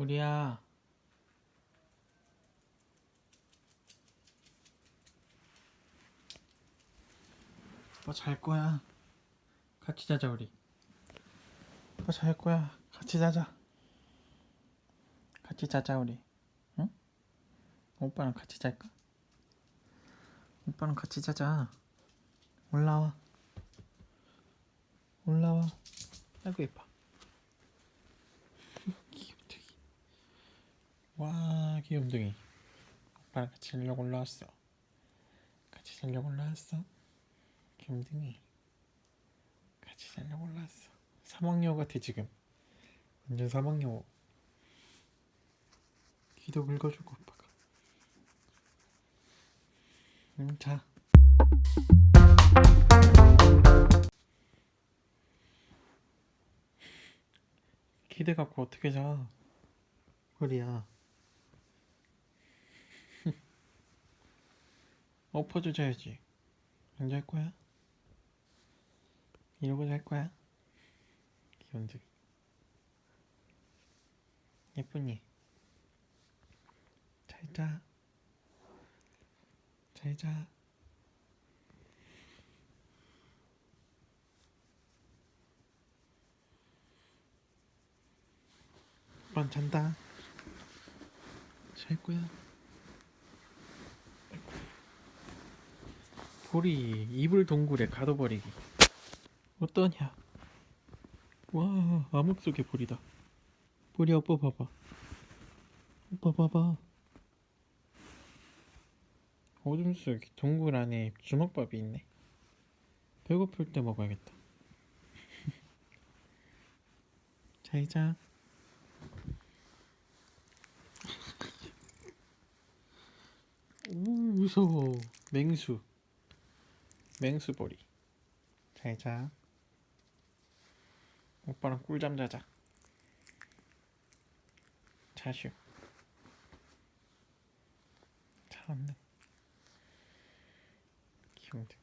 우리야. 뭐잘 거야. 같이 자자 우리. 뭐잘 거야. 같이 자자. 같이 자자 우리. 응? 오빠랑 같이 잘까? 오빠랑 같이 자자. 올라와. 올라와. 아이고 예뻐. 귀염둥이. 와 귀염둥이. 오빠랑 같이 자려고 올라왔어. 같이 자려고 올라왔어. 귀염둥이. 같이 자려고 올라왔어. 사막여우 같아 지금. 완전 사막여우. 귀도 긁어주고 오빠가. 응 자. 기대 갖고 어떻게 자? 허리야. 엎어져 자야지. 안잘 거야? 이러고 잘 거야? 귀염둥이. 예쁘니? 잘 자. 잘 자. 오빤 잔다. 잘 거야. 아이고. 볼이 이불 동굴에 가둬버리기. 어떠냐? 와, 암흑 속의 볼이다. 볼이 오빠 봐봐. 오빠 봐봐. 어둠 속 동굴 안에 주먹밥이 있네. 배고플 때 먹어야겠다. 잘 자. 오 무서워 맹수 맹수벌이 잘자. 오빠랑 꿀잠 자자. 자슈. 잘 왔네 귀염둥이